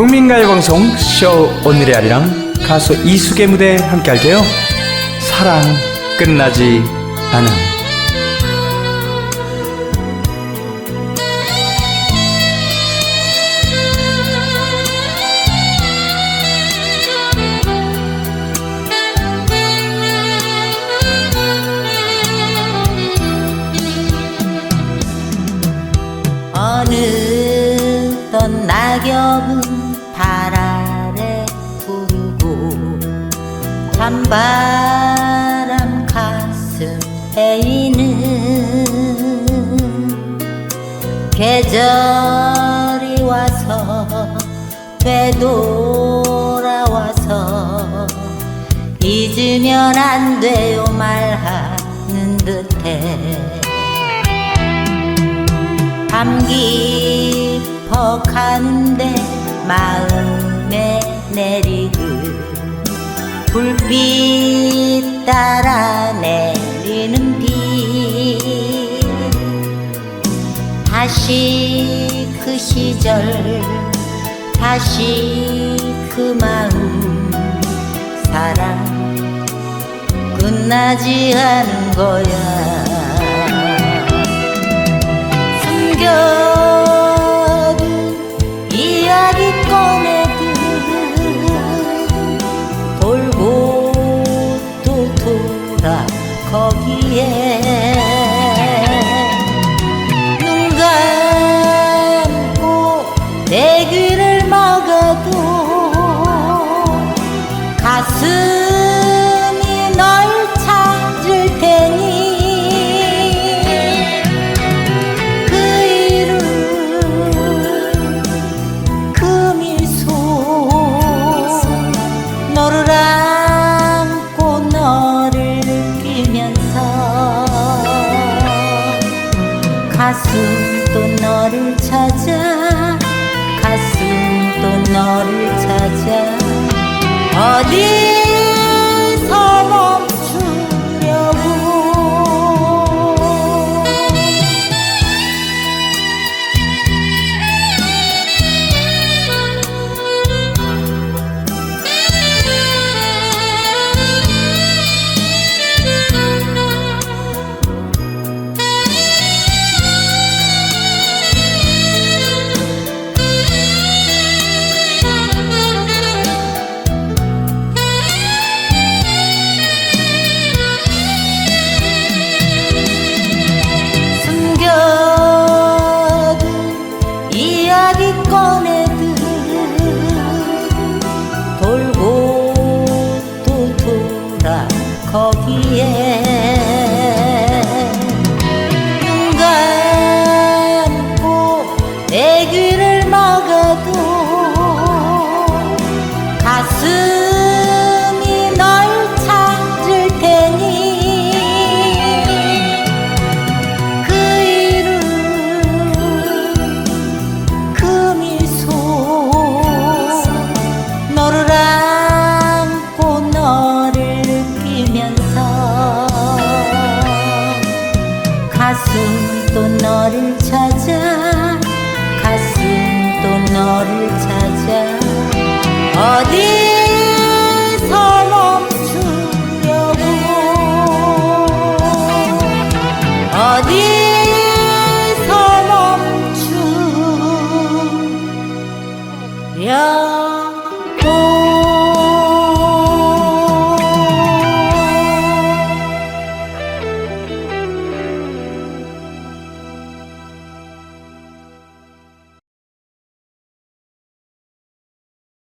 국민가요방송 쇼 오늘의 아리랑 가수 이숙의 무대 함께 할게요. 사랑 끝나지 않아 찬바람 가슴에 이는 계절이 와서 되돌아와서 잊으면 안 돼요 말하는 듯해. 밤 깊어 가는데 마음에 내리듯 불빛 따라 내리는 비 다시 그 시절 다시 그 마음. 사랑 끝나지 않은 거야 찾아 가슴 또 너를 돌 了。